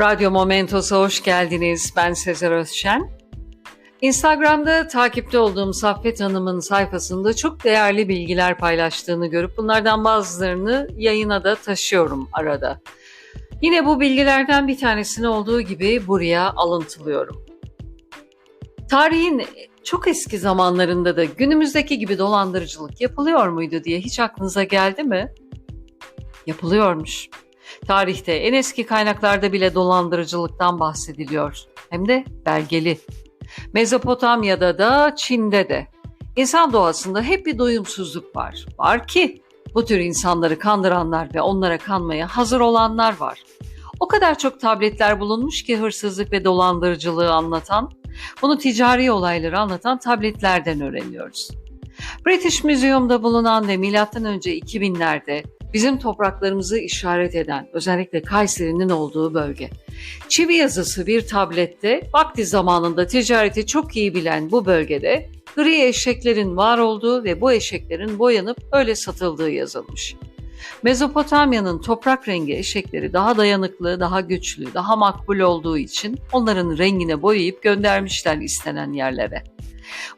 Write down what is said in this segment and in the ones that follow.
Radyo Momentos'a hoş geldiniz. Ben Sezer Özşen. Instagram'da takipte olduğum Saffet Hanım'ın sayfasında çok değerli bilgiler paylaştığını görüp bunlardan bazılarını yayına da taşıyorum arada. Yine bu bilgilerden bir tanesini olduğu gibi buraya alıntılıyorum. Tarihin çok eski zamanlarında da günümüzdeki gibi dolandırıcılık yapılıyor muydu diye hiç aklınıza geldi mi? Yapılıyormuş. Tarihte en eski kaynaklarda bile dolandırıcılıktan bahsediliyor. Hem de belgeli. Mezopotamya'da da Çin'de de. İnsan doğasında hep bir doyumsuzluk var. Var ki bu tür insanları kandıranlar ve onlara kanmaya hazır olanlar var. O kadar çok tabletler bulunmuş ki hırsızlık ve dolandırıcılığı anlatan, bunu ticari olayları anlatan tabletlerden öğreniyoruz. British Museum'da bulunan ve M.Ö. 2000'lerde bizim topraklarımızı işaret eden özellikle Kayseri'nin olduğu bölge. Çivi yazısı bir tablette vakti zamanında ticareti çok iyi bilen bu bölgede gri eşeklerin var olduğu ve bu eşeklerin boyanıp öyle satıldığı yazılmış. Mezopotamya'nın toprak rengi eşekleri daha dayanıklı, daha güçlü, daha makbul olduğu için onların rengine boyayıp göndermişler istenen yerlere.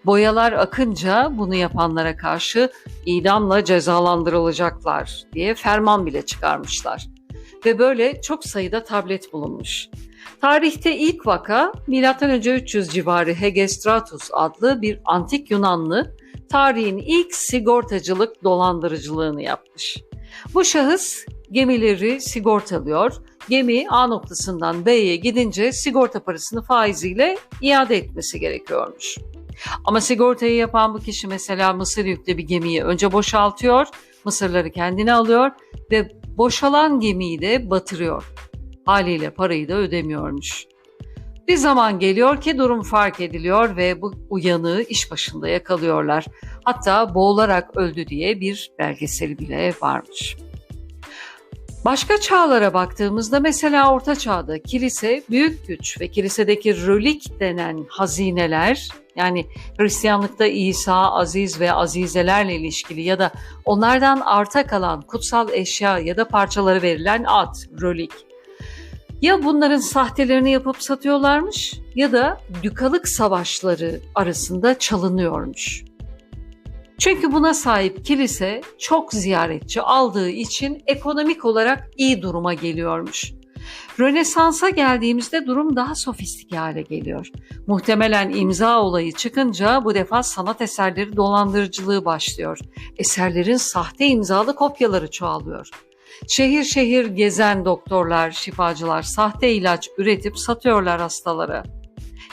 Boyalar akınca bunu yapanlara karşı idamla cezalandırılacaklar diye ferman bile çıkarmışlar. Ve böyle çok sayıda tablet bulunmuş. Tarihte ilk vaka M.Ö. 300 civarı Hegestratus adlı bir antik Yunanlı tarihin ilk sigortacılık dolandırıcılığını yapmış. Bu şahıs gemileri sigortalıyor. Gemi A noktasından B'ye gidince sigorta parasını faiziyle iade etmesi gerekiyormuş. Ama sigortayı yapan bu kişi mesela mısır yüklü bir gemiyi önce boşaltıyor, mısırları kendine alıyor ve boşalan gemiyi de batırıyor. Haliyle parayı da ödemiyormuş. Bir zaman geliyor ki durum fark ediliyor ve bu uyanığı iş başında yakalıyorlar. Hatta boğularak öldü diye bir belgeseli bile varmış. Başka çağlara baktığımızda mesela Orta Çağ'da kilise büyük güç ve kilisedeki rölik denen hazineler yani Hristiyanlıkta İsa, Aziz ve Azizelerle ilişkili ya da onlardan arta kalan kutsal eşya ya da parçaları verilen at, rölik. Ya bunların sahtelerini yapıp satıyorlarmış ya da dükalık savaşları arasında çalınıyormuş. Çünkü buna sahip kilise çok ziyaretçi aldığı için ekonomik olarak iyi duruma geliyormuş. Rönesans'a geldiğimizde durum daha sofistike hale geliyor. Muhtemelen imza olayı çıkınca bu defa sanat eserleri dolandırıcılığı başlıyor. Eserlerin sahte imzalı kopyaları çoğalıyor. Şehir şehir gezen doktorlar, şifacılar sahte ilaç üretip satıyorlar hastalara.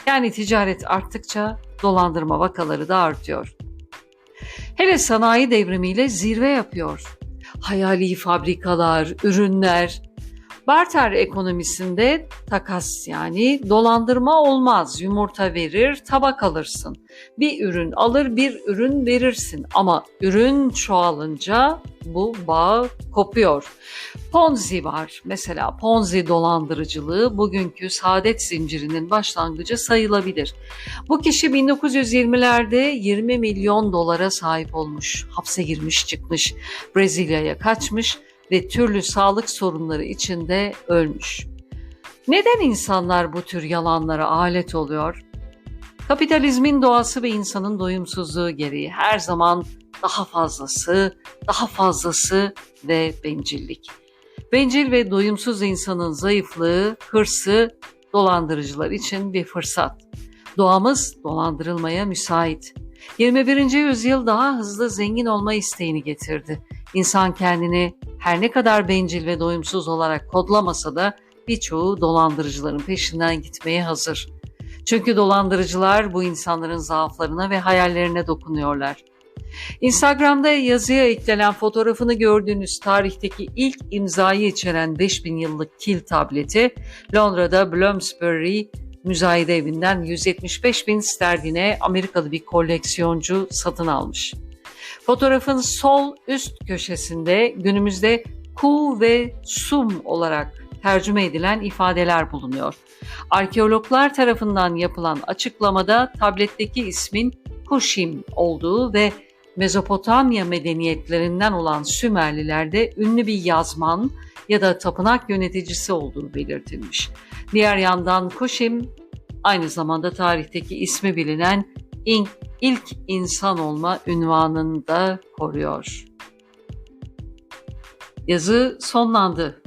Yani ticaret arttıkça dolandırma vakaları da artıyor. Hele sanayi devrimiyle zirve yapıyor. Hayali fabrikalar, ürünler, Barter ekonomisinde takas yani dolandırma olmaz. Yumurta verir, tabak alırsın. Bir ürün alır, bir ürün verirsin ama ürün çoğalınca bu bağ kopuyor. Ponzi var. Mesela Ponzi dolandırıcılığı bugünkü saadet zincirinin başlangıcı sayılabilir. Bu kişi 1920'lerde 20 milyon dolara sahip olmuş. Hapse girmiş çıkmış. Brezilya'ya kaçmış ve türlü sağlık sorunları içinde ölmüş. Neden insanlar bu tür yalanlara alet oluyor? Kapitalizmin doğası ve insanın doyumsuzluğu gereği her zaman daha fazlası, daha fazlası ve bencillik. Bencil ve doyumsuz insanın zayıflığı, hırsı dolandırıcılar için bir fırsat. Doğamız dolandırılmaya müsait. 21. yüzyıl daha hızlı zengin olma isteğini getirdi. İnsan kendini her ne kadar bencil ve doyumsuz olarak kodlamasa da birçoğu dolandırıcıların peşinden gitmeye hazır. Çünkü dolandırıcılar bu insanların zaaflarına ve hayallerine dokunuyorlar. Instagram'da yazıya eklenen fotoğrafını gördüğünüz tarihteki ilk imzayı içeren 5000 yıllık kil tableti Londra'da Bloomsbury müzayede evinden 175 bin sterline Amerikalı bir koleksiyoncu satın almış. Fotoğrafın sol üst köşesinde günümüzde ku ve sum olarak tercüme edilen ifadeler bulunuyor. Arkeologlar tarafından yapılan açıklamada tabletteki ismin Kuşim olduğu ve Mezopotamya medeniyetlerinden olan Sümerlilerde ünlü bir yazman ya da tapınak yöneticisi olduğu belirtilmiş. Diğer yandan Koşim aynı zamanda tarihteki ismi bilinen ilk, ilk insan olma ünvanını da koruyor. Yazı sonlandı.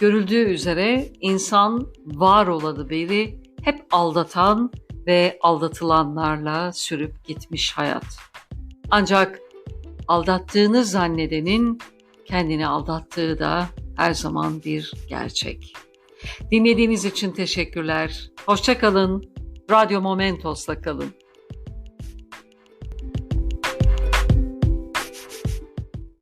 Görüldüğü üzere insan var olalı beri hep aldatan ve aldatılanlarla sürüp gitmiş hayat. Ancak aldattığını zannedenin kendini aldattığı da her zaman bir gerçek. Dinlediğiniz için teşekkürler. Hoşçakalın. Radyo Momentos'la kalın.